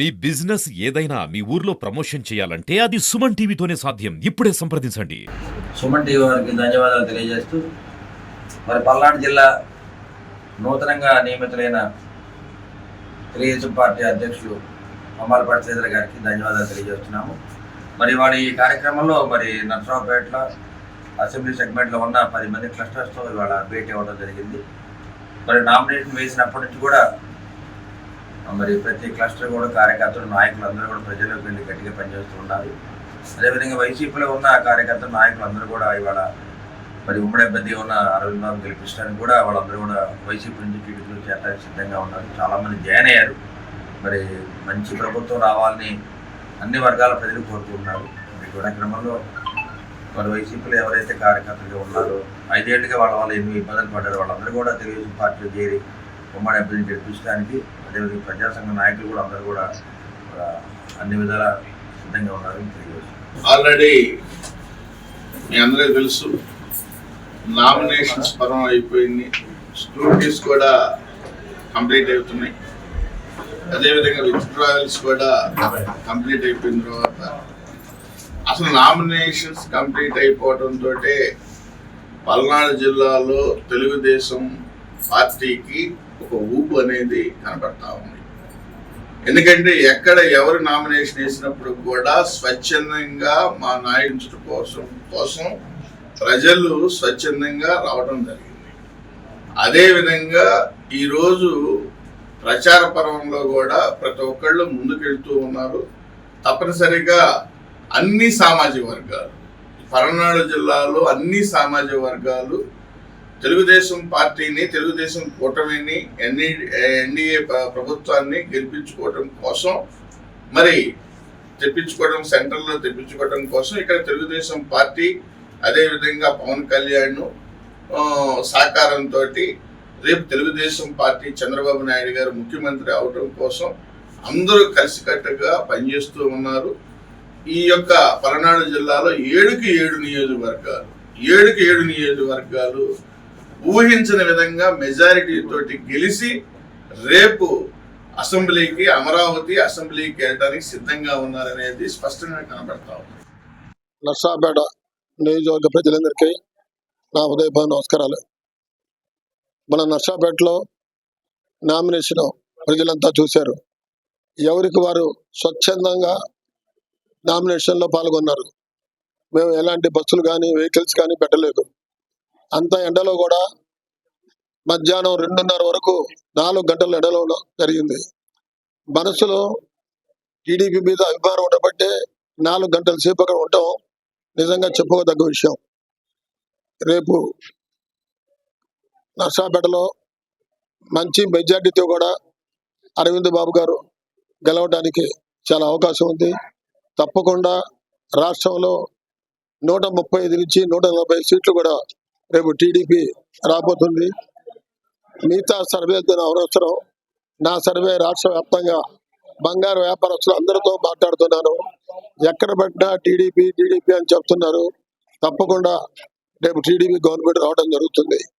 మీ business ఏదైనా మీ ఊర్లో promotion చేయాలంటే అది సుమన్ టీవీతోనే సాధ్యం. ఇప్పుడే సంప్రదించండి. సుమన్ టీవీ వారికి ధన్యవాదాలు తెలియజేస్తూ మరి పల్నాడు జిల్లా నూతనంగా నియమితులైన తెలుగుదేశం పార్టీ అధ్యక్షులు అమ్మాలపాటి శ్రీధర్ గారికి ధన్యవాదాలు తెలియజేస్తున్నాము. మరి వాడి ఈ కార్యక్రమంలో మరి నర్సరావుపేటలో అసెంబ్లీ సెగ్మెంట్లో ఉన్న పది మంది క్లస్టర్స్తో ఇవాళ భేటీ అవ్వడం జరిగింది. మరి నామినేషన్ వేసినప్పటి నుంచి కూడా మరి ప్రతి క్లస్టర్ కూడా కార్యకర్తలు నాయకులు అందరూ కూడా ప్రజలకు వెళ్ళి గట్టిగా పనిచేస్తూ ఉన్నారు అదేవిధంగా వైసీపీలో ఉన్న కార్యకర్తలు నాయకులు అందరూ కూడా ఇవాళ మరి ఉమ్మడి అభ్యర్థిగా ఉన్న అరవింద్ బాబు గెలిపించడానికి కూడా వాళ్ళందరూ కూడా వైసీపీ నుంచి టీడీపీలో చేరడానికి సిద్ధంగా ఉన్నారు. చాలామంది జాయిన్ అయ్యారు. మరి మంచి ప్రభుత్వం రావాలని అన్ని వర్గాల ప్రజలు కోరుకుంటున్నారు. మరి కూడా క్రమంలో మరి వైసీపీలో ఎవరైతే కార్యకర్తలుగా ఉన్నారో ఐదేళ్ళుగా వాళ్ళ వాళ్ళు ఎన్ని ఇబ్బందులు పడ్డారు వాళ్ళందరూ కూడా తెలుగుదేశం పార్టీలో చేరి ఉమ్మడి అభ్యర్థిని గెలిపించడానికి అదేవిధంగా ప్రజాసంఘ నాయకులు కూడా అందరూ కూడా అన్ని విధాల సిద్ధంగా ఉన్నారని తెలియజేస్తున్నారు. ఆల్రెడీ మీ అందరికీ తెలుసు నామినేషన్స్ పరం అయిపోయింది స్క్రూటీస్ కూడా కంప్లీట్ అవుతున్నాయి. అదేవిధంగా విత్డ్రాయల్స్ కూడా కంప్లీట్ అయిపోయిన తర్వాత అసలు నామినేషన్స్ కంప్లీట్ అయిపోవడంతో పల్నాడు జిల్లాలో తెలుగుదేశం పార్టీకి ఒక ఊపు అనేది కనబడతా ఉంది. ఎందుకంటే ఎక్కడ ఎవరు నామినేషన్ వేసినప్పుడు కూడా స్వచ్ఛందంగా మా నాయకుడు కోసం కోసం ప్రజలు స్వచ్ఛందంగా రావడం జరిగింది. అదే విధంగా ఈరోజు ప్రచార పర్వంలో కూడా ప్రతి ఒక్కళ్ళు ముందుకెళ్తూ ఉన్నారు. తప్పనిసరిగా అన్ని సామాజిక వర్గాలు పల్నాడు జిల్లాలో అన్ని సామాజిక వర్గాలు తెలుగుదేశం పార్టీని తెలుగుదేశం కూటమిని ఎన్ఈ ఎన్డీఏ ప్రభుత్వాన్ని గెలిపించుకోవడం కోసం మరి తెప్పించుకోవడం సెంట్రల్లో తెప్పించుకోవడం కోసం ఇక్కడ తెలుగుదేశం పార్టీ అదేవిధంగా పవన్ కళ్యాణ్ సహకారంతో రేపు తెలుగుదేశం పార్టీ చంద్రబాబు నాయుడు గారు ముఖ్యమంత్రి అవడం కోసం అందరూ కలిసికట్టుగా పనిచేస్తూ ఉన్నారు. ఈ యొక్క పలనాడు జిల్లాలో ఏడుకి ఏడు నియోజకవర్గాలు ఏడుకి ఏడు నియోజకవర్గాలు ఊహించిన విధంగా మెజారిటీ తోటి గెలిచి రేపు అసెంబ్లీకి అమరావతి అసెంబ్లీకి వెళ్ళడానికి సిద్ధంగా ఉన్నారనేది స్పష్టంగా కనబడతా ఉంది. నర్సాపేట నియోజకవర్గ ప్రజలందరికీ నా ఉదయపూర్వ నమస్కారాలు. మన నర్సాపేటలో నామినేషన్ ప్రజలంతా చూశారు. ఎవరికి వారు స్వచ్ఛందంగా నామినేషన్లో పాల్గొన్నారు? మేము ఎలాంటి బస్సులు కానీ వెహికల్స్ కానీ పెట్టలేదు. అంత ఎండలో కూడా మధ్యాహ్నం రెండున్నర వరకు నాలుగు గంటల ఎండలో జరిగింది. మనసులో టీడీపీ మీద అభిమానం ఉండబట్టే నాలుగు గంటల సేపు అక్కడ ఉండటం నిజంగా చెప్పుకోదగ్గ విషయం. రేపు నర్సాపేటలో మంచి మెజార్టీతో కూడా అరవింద్ బాబు గారు గెలవడానికి చాలా అవకాశం ఉంది. తప్పకుండా రాష్ట్రంలో నూట ముప్పై ఐదు నుంచి నూట నలభై సీట్లు కూడా రేపు టీడీపీ రాబోతుంది. మిగతా సర్వేతో అవసరం. నా సర్వే రాష్ట్ర వ్యాప్తంగా బంగారు వ్యాపారస్తులు అందరితో మాట్లాడుతున్నాను. ఎక్కడ పట్టినా టీడీపీ టీడీపీ అని చెప్తున్నారు. తప్పకుండా రేపు టీడీపీ గవర్నమెంట్ రావడం జరుగుతుంది.